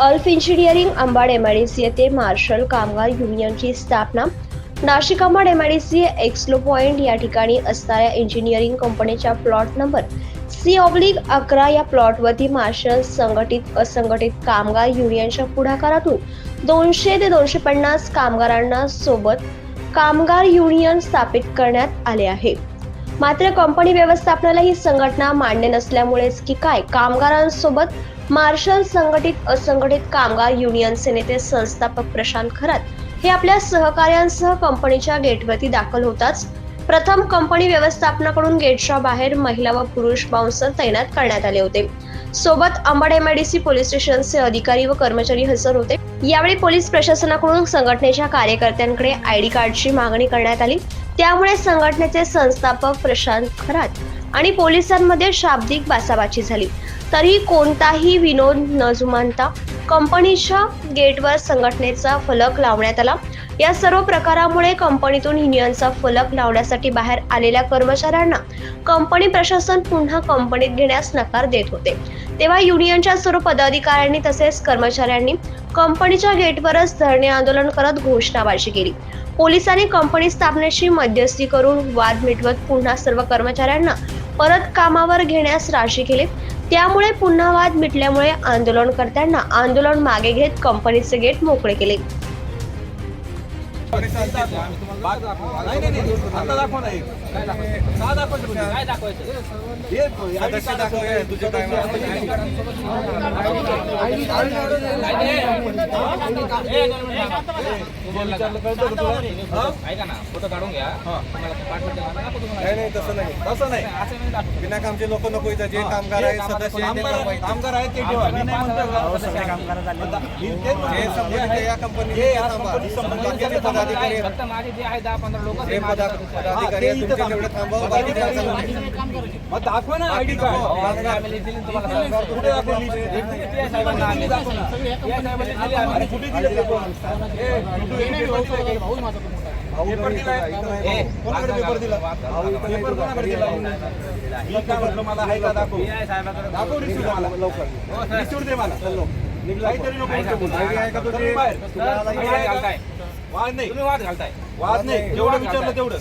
अल्फ engineering Ambad MIDC येथे marshal कामगार युनियनची स्थापना Nashik Ambad MIDC Exlo point या ठिकाणी असणाऱ्या इंजिनिअरिंग कंपनीच्या प्लॉट नंबर सी ऑब्लिक अकरा या प्लॉटवरती मार्शल संघटित असंघटित कामगार युनियनच्या पुढाकारातून दोनशे ते दोनशे पन्नास कामगारांना सोबत कामगार युनियन स्थापित करण्यात आले आहे. मात्र कंपनी व्यवस्थापनाला ही संघटना मान्य नसल्यामुळेच की काय कामगारांसोबत मार्शल संघटित असंघटित कामगार युनियनचे नेते संस्थापक प्रशांत खरात हे आपल्या सहकार्यांसह कंपनीच्या गेटवरती दाखल होताच प्रथम कंपनी व्यवस्थापनाकडून गेटच्या बाहेर महिला व पुरुष बाउन्सर तैनात करण्यात आले होते. सोबत अंबाड एमआयडीसी पोलीस स्टेशनचे अधिकारी व कर्मचारी हजर होते. यावेळी पोलीस प्रशासनाकडून संघटनेच्या कार्यकर्त्यांकडे आयडी कार्डची मागणी करण्यात आली. त्यामुळे संघटनेचे संस्थापक प्रशांत खरात आणि पोलिसांमध्ये शाब्दिक बासाबाची झाली. तरीही कोणताही विनोद न जुमानता कंपनीच्या गेटवर संघटनेचा फलक लावण्यात आला. या सर्व प्रकारामुळे कंपनीतून युनियनचा फलक लावण्यासाठी बाहेर आलेल्या कर्मचाऱ्यांना कंपनी प्रशासन पुन्हा कंपनीत घेण्यास नकार देत होते. तेव्हा युनियनच्या सर्व पदाधिकाऱ्यांनी तसेच कर्मचाऱ्यांनी कंपनीच्या गेटवरच धरणे आंदोलन करत घोषणाबाजी केली. पोलिसांनी कंपनी स्थापनेची मध्यस्थी करून वाद मिटवत पुन्हा सर्व कर्मचाऱ्यांना परत कामावर घेण्यास राशी केले. त्यामुळे पुन्हा वाद मिटल्यामुळे आंदोलनकर्त्यांना आंदोलन मागे घेत कंपनीचे गेट मोकळे केले. ऐका ना फोटो काढून घ्या नाही नाही तसं नाही तसं नाही कामचे लोक नको इथं जे कामगार आहेत सदस्य कामगार- आहेत ते ठेवा मी नाही म्हणतो का? हे या हे. पदाधिकारी. फक्त माझे जे आहे दहा पंधरा लोक हे पदा- पदाधिकारी आहेत, तुमचे तेवढे थांबवा बाकीचे असं नाही. मग दाखवा ना आयडी. कार्ड. कामगार- कुठे दाखवली साहेबांना आम्ही दाखव ना. अरे कुठे दिले ते पण? पेपर दिलाय? कोणाकडे पेपर दिला पेपर कोणाकडे दिला मी काय म्हटलं मला आहे का दाखव? दाखव रिसिप्ट मला लवकर रिसिप्ट दे मला. काहीतरी नको ऐका, बोलू. ऐका, ऐका, तुझे- चल बाहेर. तुम्ही वाद घालताय वाद नाही. तुम्ही वाद घालताय. वाद नाही. जेवढं विचारलं तेवढं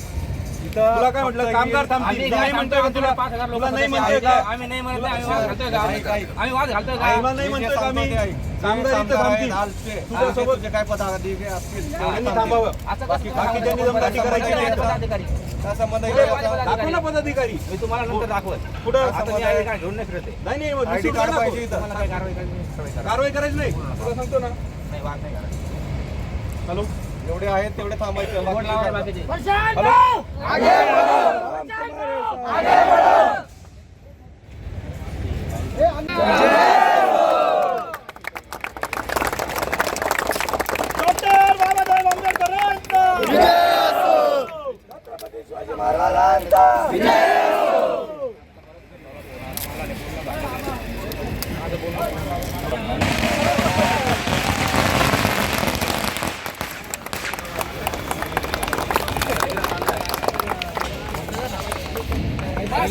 तुला काय म्हटलं? कामगार थांबतील आम्ही नाही म्हणतोय का तुला? तुला नाही म्हणतोय. का? आम्ही नाही म्हणत आम्ही वाद घालतोय का. आम्ही वाद घालतोय का? तुला नाही म्हणतोय का मी? कामगार इथं थांबतील तुझ्यासोबत तुझे काय पदाधिकारी असतील. त्यांनी. थांबावं बाकीच्यांनी? दमदाटी करायची नाही. दाखव ना पदाधिकारी. मी तुम्हाला नंतर दाखवत. कुठं घेऊन नाही फिरत. नाही नाही आयडी कार्ड. पाहिजे कारवाई करायची नाही, कारवाई करा. कारवाई करायची नाही. तुला सांगतो ना. नाही वाद नाही करायची. हॅलो जेवढे आहेत तेवढे थांबायचे. बाकीचे.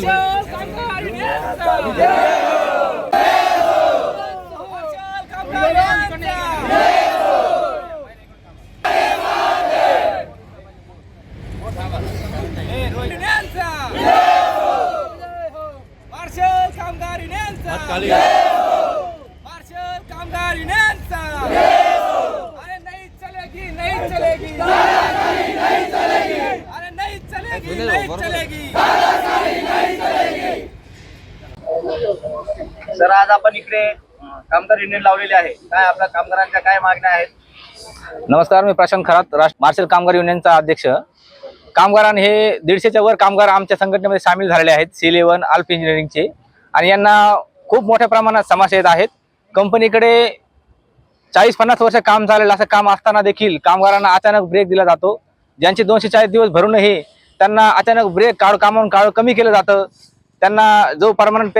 मार्शल कामगार युनियनचा. मार्शल कामगार युनियनचा. ए, रोहित युनियनचा. मार्शल कामगार युनियनचा. मार्शल कामगार युनियनचा. अरे नहीं चलेगी नहीं चलेगी अरे नहीं चलेगी नहीं चलेगी। सर आज आपण इकडे कामगार युनियन लावलेले आहे. काय आपल्या कामगारांच्या काय मागण्या आहेत? नमस्कार मी प्रशांत खरात राष्ट्र मार्शल कामगार युनियनचा अध्यक्ष. कामगारांनी हे दीडशेच्या वर कामगार आमच्या संघटनेमध्ये सामील झालेले आहेत सी इलेव्हन अल्फ इंजिनिअरिंगचे. आणि यांना खूप मोठ्या प्रमाणात समस्या येत आहेत. कंपनीकडे चाळीस पन्नास वर्ष काम झालेलं असं काम असताना देखील कामगारांना अचानक ब्रेक दिला जातो. ज्यांचे दोनशे चाळीस दिवस भरूनही त्यांना अचानक ब्रेक काढ कामावून काळ कमी केलं जातं. त्यांना जो परमनंट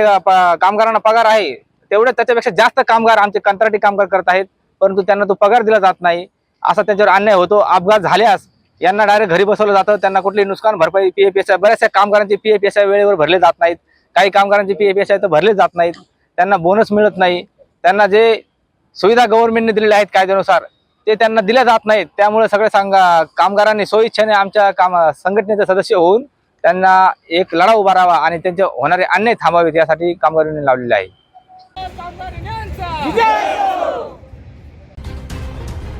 कामगारांना पगार आहे तेवढं त्याच्यापेक्षा जास्त कामगार आमचे कंत्राटी कामगार करत आहेत. परंतु त्यांना तो पगार दिला जात नाही. असा त्यांच्यावर अन्याय होतो. अपघात झाल्यास यांना डायरेक्ट घरी बसवलं जातं. त्यांना कुठली नुकसान भरपाई पी एफ एस आय बऱ्याचशा कामगारांचे पी एफ एस आय वेळेवर भरले जात नाहीत. काही कामगारांचे पी एफ एस आय तर भरले जात नाहीत. त्यांना बोनस मिळत नाही. त्यांना जे सुविधा गव्हर्नमेंटने दिलेल्या आहेत कायद्यानुसार ते त्यांना दिल्या जात नाहीत. त्यामुळे सगळे सांगा कामगारांनी स्वइच्छेने आमच्या काम संघटनेचे सदस्य होऊन त्यांना एक लढा उभारावा आणि त्यांचे होणारे अन्याय थांबावेत यासाठी कामगारांनी लावलेले आहे.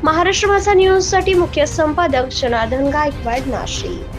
महाराष्ट्र भाषा न्यूजसाठी मुख्य संपादक जनार्दन गायकवाड नाशिक.